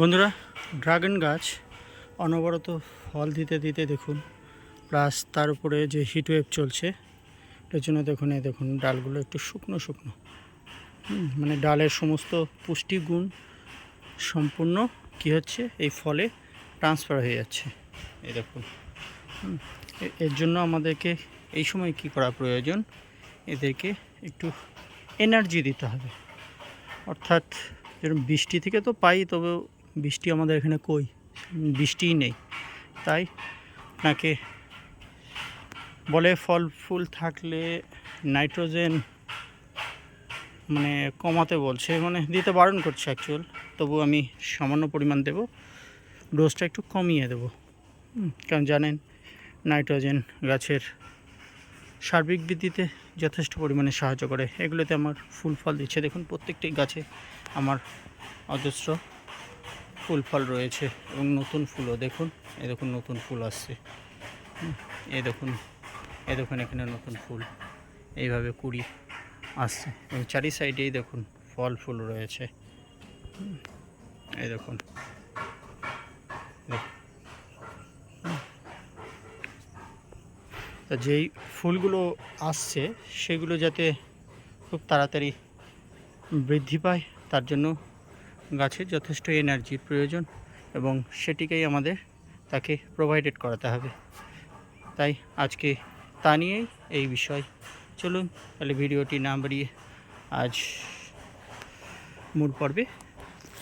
বন্ধুরা, ড্রাগন গাছ অনবরত ফল দিতে দিতে দেখুন প্লাস তার উপরে যে হিট ওয়েভ চলছে এটার জন্য দেখুন, এই দেখুন, ডালগুলো একটু শুকনো শুকনো। মানে ডালের সমস্ত পুষ্টিগুণ সম্পূর্ণ কি হচ্ছে, এই ফলে ট্রান্সফার হয়ে যাচ্ছে। এই দেখুন এর জন্য আমাদেরকে এই সময় কি করা প্রয়োজন, এদেরকে একটু এনার্জি দিতে হবে। অর্থাৎ, যেরকম বৃষ্টি থেকে তো পাই তবে বৃষ্টি আমাদের এখানে কই? বৃষ্টিই নেই। তাই আপনাকে বলে ফল ফুল থাকলে নাইট্রোজেন মানে কমাতে বলছে মানে দিতে বারণ করছে অ্যাকচুয়াল তবু আমি সামান্য পরিমাণ দেব। ডোজটা একটু কমিয়ে দেব। কারণ জানেন নাইট্রোজেন গাছের সার্বিক বৃদ্ধিতে যথেষ্ট পরিমাণে সাহায্য করে। এগুলোতে আমার ফুল ফল দিচ্ছে। দেখুন, প্রত্যেকটি গাছে আমার অজস্র ফুল ফল রয়েছে এবং নতুন ফুলও, দেখুন এ দেখুন নতুন ফুল আসছে। এ দেখুন এ দেখুন এখানে নতুন ফুল, এইভাবে কুড়ি আসছে। এবং চারি সাইডেই দেখুন ফল ফুল রয়েছে। এই দেখুন। তা যেই ফুলগুলো আসছে, সেগুলো যাতে খুব তাড়াতাড়ি বৃদ্ধি পায়, তার জন্য গাছের যথেষ্ট এনার্জির প্রয়োজন এবং সেটিকেই আমাদের তাকে প্রোভাইডেড করাতে হবে। তাই আজকে তা নিয়েই এই বিষয়। চলুন তাহলে ভিডিওটি না বাড়িয়ে আজ মূল পর্বে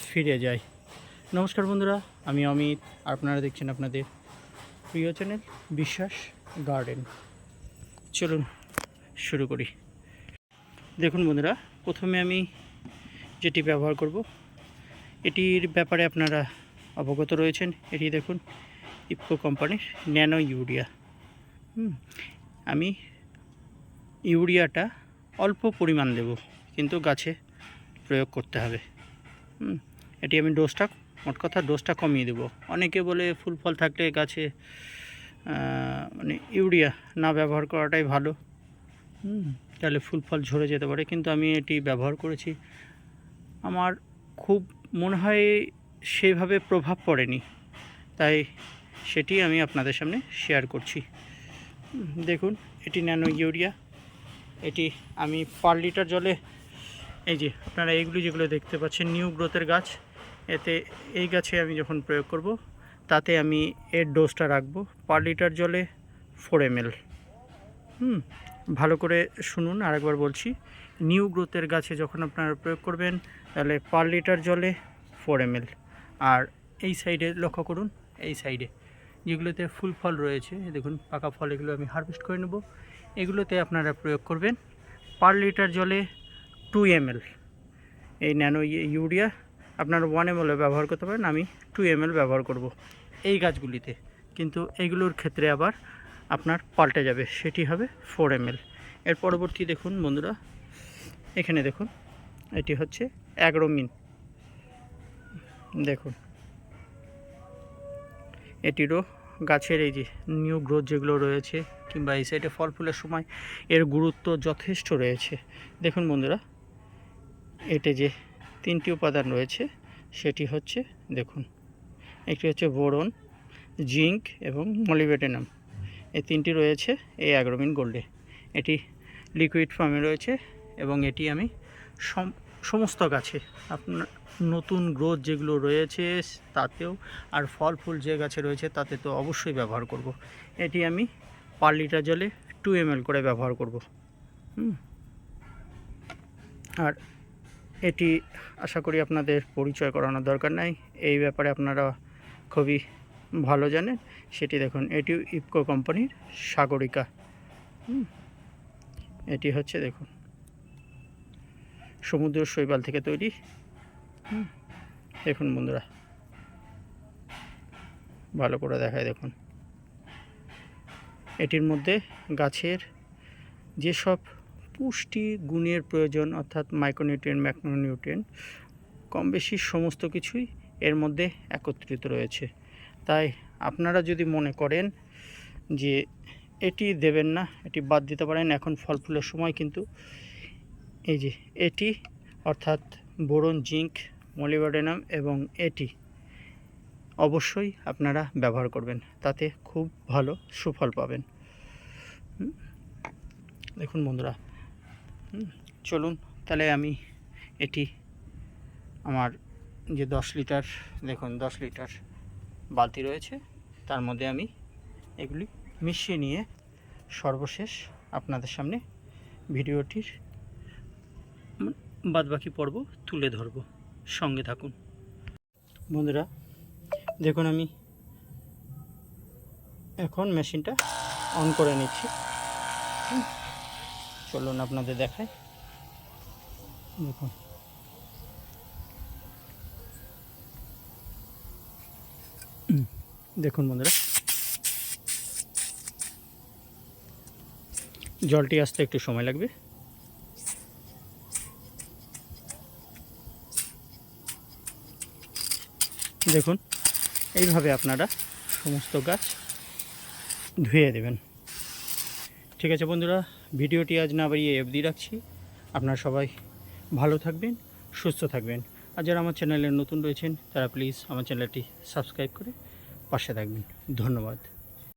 ফিরে যাই। নমস্কার বন্ধুরা, আমি অমিত। আপনারা দেখছেন আপনাদের প্রিয় চ্যানেল বিশ্বাস গার্ডেন চলুন শুরু করি। দেখুন বন্ধুরা, প্রথমে আমি যেটি ব্যবহার করব এটির ব্যাপারে আপনারা অবগত রয়েছেন। এটি দেখুন, ইফকো কোম্পানির ন্যানো ইউরিয়া। আমি ইউরিয়াটা অল্প পরিমাণ দেব, কিন্তু গাছে প্রয়োগ করতে হবে। এটি আমি ডোজটা, মোট কথা ডোজটা কমিয়ে দেব। অনেকে বলে ফুল ফল থাকলে গাছে মানে ইউরিয়া না ব্যবহার করাটাই ভালো। তাহলে ফুল ফল ঝরে যেতে পারে, কিন্তু আমি এটি ব্যবহার করেছি। আমার খুব মনে হয় সেভাবে প্রভাব পড়েনি। তাই সেটি আমি আপনাদের সামনে শেয়ার করছি। দেখুন, এটি ন্যানো ইউরিয়া এটি আমি পার লিটার জলে, এই যে আপনারা এইগুলি যেগুলো দেখতে পাচ্ছেন নিউ গ্রোথের গাছ, এতে এই গাছে আমি যখন প্রয়োগ করব, তাতে আমি এর ডোজটা রাখব পার লিটার জলে ফোর এম হুম, ভালো করে শুনুন, আরেকবার বলছি। নিউ গ্রোথের গাছে যখন আপনারা প্রয়োগ করবেন তাহলে পার লিটার জলে ফোর এম আর এই সাইডে লক্ষ্য করুন, এই সাইডে যেগুলোতে ফুল ফল রয়েছে দেখুন পাকা ফল এগুলো আমি হারভেস্ট করে নেব। এগুলোতে আপনারা প্রয়োগ করবেন পার লিটার জলে টু এম এই ন্যানো ইউরিয়া আপনারা ওয়ান এম ব্যবহার করতে পারেন, আমি টু এম ব্যবহার করব এই গাছগুলিতে। কিন্তু এইগুলোর ক্ষেত্রে আবার আপনার পাল্টে যাবে, সেটি হবে ফোর এম এর পরবর্তী দেখুন বন্ধুরা, এখানে দেখুন, এটি হচ্ছে অ্যাগ্রোমিন দেখুন। এটিরও গাছের এই যে নিউ গ্রোথ যেগুলো রয়েছে কিংবা এই সাইডে ফল ফুলের সময় এর গুরুত্ব যথেষ্ট রয়েছে। দেখুন বন্ধুরা, এতে যে তিনটি উপাদান রয়েছে সেটি হচ্ছে, দেখুন, একটি হচ্ছে বোরন, জিঙ্ক এবং মলিবেটেনাম এই তিনটি রয়েছে এই অ্যাগ্রোমিন গোল্ডে। এটি লিকুইড ফর্মে রয়েছে এবং এটি আমি সম- সমস্ত গাছে আপনার নতুন গ্রোথ যেগুলো রয়েছে তাতেও আর ফল ফুল যে গাছে রয়েছে তাতে তো অবশ্যই ব্যবহার করব। এটি আমি পার লিটার জলে টু এম করে ব্যবহার করব। আর এটি আশা করি আপনাদের পরিচয় করানোর দরকার নাই এই ব্যাপারে আপনারা খুবই ভালো জানেন সেটি দেখুন এটি ইফকো কোম্পানির সাগরিকা। এটি হচ্ছে, দেখুন সমুদ্র শৈবাল থেকে তৈরি। দেখুন বন্ধুরা। ভালো করে দেখায় দেখুন। এটির মধ্যে গাছের যেসব পুষ্টি গুণের প্রয়োজন, অর্থাৎ মাইক্রোনিউট্রিয়েন্ট, ম্যাক্রোনিউট্রিয়েন্ট কম বেশি সমস্ত কিছুই এর মধ্যে একত্রিত রয়েছে। তাই আপনারা যদি মনে করেন যে এটি দেবেন না, এটি বাদ দিতে পারেন, এখন ফল ফুলের সময় কিন্তু এই যে, এটি অর্থাৎ বোরন জিঙ্ক মলিবডেনাম এবং এটি অবশ্যই আপনারা ব্যবহার করবেন। তাতে খুব ভালো সুফল পাবেন। দেখুন বন্ধুরা। চলুন, তাহলে আমি এটি আমার যে দশ লিটার, দেখুন দশ লিটার বালতি রয়েছে। তার মধ্যে আমি এগুলি মিশিয়ে নিয়ে সর্বশেষ আপনাদের সামনে ভিডিওটির বাদবাকি পর্ব তুলে ধরব। সঙ্গে থাকুন। বন্ধুরা, দেখুন আমি এখন মেশিনটা অন করে নিচ্ছি। চলুন আপনাদের দেখাই। দেখুন। দেখুন বন্ধুরা। জলটি আসতে একটু সময় লাগবে। দেখুন, এইভাবে আপনারা সমস্ত গাছ ধুয়ে দেবেন। ঠিক আছে বন্ধুরা, ভিডিওটি আজ না বাড়িয়ে অবধি রাখছি। আপনারা সবাই ভালো থাকবেন, সুস্থ থাকবেন। আর যারা আমার চ্যানেলে নতুন রয়েছেন, তারা প্লিজ আমার চ্যানেলটি সাবস্ক্রাইব করে পাশে থাকবেন। ধন্যবাদ।